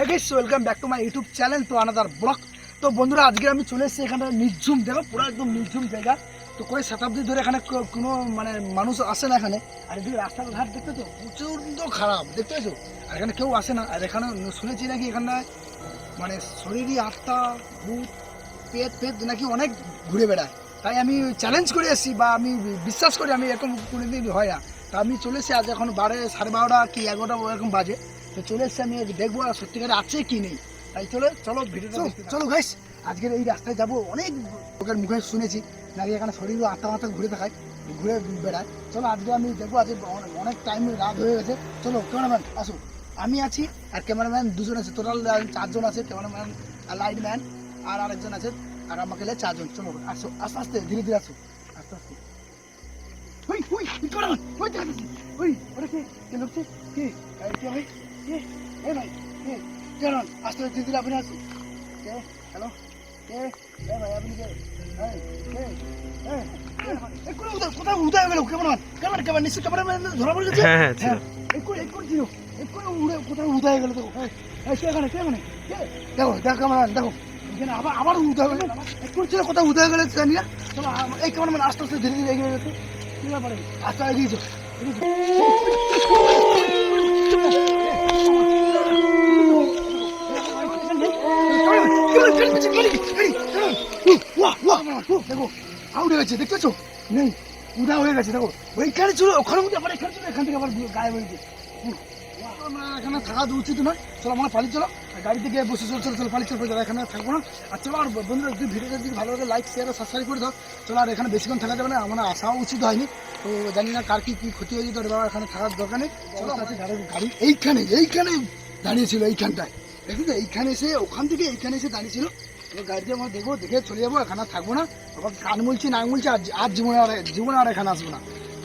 Welcome back to my YouTube channel তো another blog তো বন্ধুরা, আজকে আমি চলে এসেছি এখানে নির্ঝুম দেখো পুরো একদম নির্ঝুম জায়গা। তো কয়েক শতাব্দী ধরে এখানে কোনো মানে মানুষ আসে না এখানে। আর এদিকে রাস্তার ঘাট দেখতে তো প্রচণ্ড খারাপ, দেখতে পাচ্ছো আর এখানে কেউ আসে না। আর এখানে শুনেছি নাকি এখানে মানে শরীরই আত্মা, ভূত, পেট পেট নাকি অনেক ঘুরে বেড়ায়। তাই আমি চ্যালেঞ্জ করে এসেছি বা আমি বিশ্বাস করি আমি এরকম কোনোদিন হয় না। তা আমি চলে এসেছি আজ এখন বারে সাড়ে বারোটা কি এগারোটা এরকম বাজে। তো চলে এসেছি আমি দেখব আর সত্যিকারে আছে কি নেই। তাই চলো চলো ভিডিওটা চলো গাইস আজকের এই রাস্তায় যাব অনেক লোকের মুখে শুনেছি নাকি এখানে শরীর আত্মা মাথা ঘুরে থাকায় ঘুরে বেড়ায়। চলো আজকে আমি দেখব আজকে অনে- অনেক টাইম রাত হয়ে গেছে। চলো ক্যামেরাম্যান আসো। আমি আছি আর ক্যামেরাম্যান দুজন আছে টোটাল চারজন আছে ক্যামেরাম্যান আর লাইটম্যান আর আরেকজন আছে আর আমাকে চারজন। চলো আসো আস্তে আস্তে ধীরে ধীরে আসো। আস্তে আস্তে। ওই ওই ওই ওই ওই ওটা কে? কে লোকছে কে? এই কে এ ভাই কে ক্যামেরাম্যান আস্তে ধীরে ধীরে আপনি আসুন কে? হ্যালো? কে? এ ভাই আপনি কে? হয়ে হ্যাঁ, দেখো কে দেখো দেখো দেখো। এখানে আবার আবার উদয় হয়ে এক্ষুনি ছিল কোথাও উদয় গেলে জানি না এই ক্যামেরাম্যান আস্তে আস্তে ধীরে ধীরে এগিয়ে গেছে। কি ব্যাপারে? আস্তে এগিয়ে যাও দেখো আউট হয়ে গেছে, দেখতেছো? নেই উদা হয়ে গেছে, দেখো। ওইখানে ছিল ওখানে মধ্যে আবার এখানে ছিল এখান থেকে আবার গায়েব হয়ে গেছে এখানে থাকা উচিত নয়। চলো, আমরা পালিয়ে চলো। গাড়িতে গিয়ে বসে, চলো চলো চলো, পালিয়ে চলো এখানে থাকব না। আর চলো, আর বন্ধুরা, যদি ভিডিওটা যদি ভালো লাগে লাইক শেয়ার সাবস্ক্রাইব করে দাও। চলো, আর এখানে বেশিক্ষণ থাকা যাবে না, আমার আসাও উচিত হয়নি। তো জানি না কার কি কি ক্ষতি হয়ে যেত বাবা এখানে থাকার দরকার নেই। চলো গাড়ি, এইখানে এইখানে দাঁড়িয়েছিল, এইখানটায়। দেখি তো এইখানে এসে, ওখান থেকে এইখানে এসে দাঁড়িয়েছিল। গাড়িতে আমরা দেখব, দেখে চলে যাব, এখানে থাকব না। আবার কান বলছি না বলছি আর আর জীবনে আর জীবনে আর এখানে আসব না।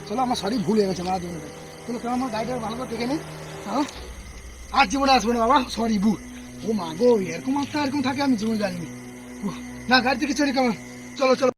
চলো, আমার সরি ভুল হয়ে গেছে, আমার জীবনে চলো কেন আমার গাড়িটা ভালো করে দেখে নিই হ্যাঁ? আর জীবনে আসবে না, বাবা, সরি, ভুল। ও মা গো, এরকম একটা এরকম থাকে, আমি জীবনে জানিনি না, গাড়ি থেকে চলে কেমন চলো চলো।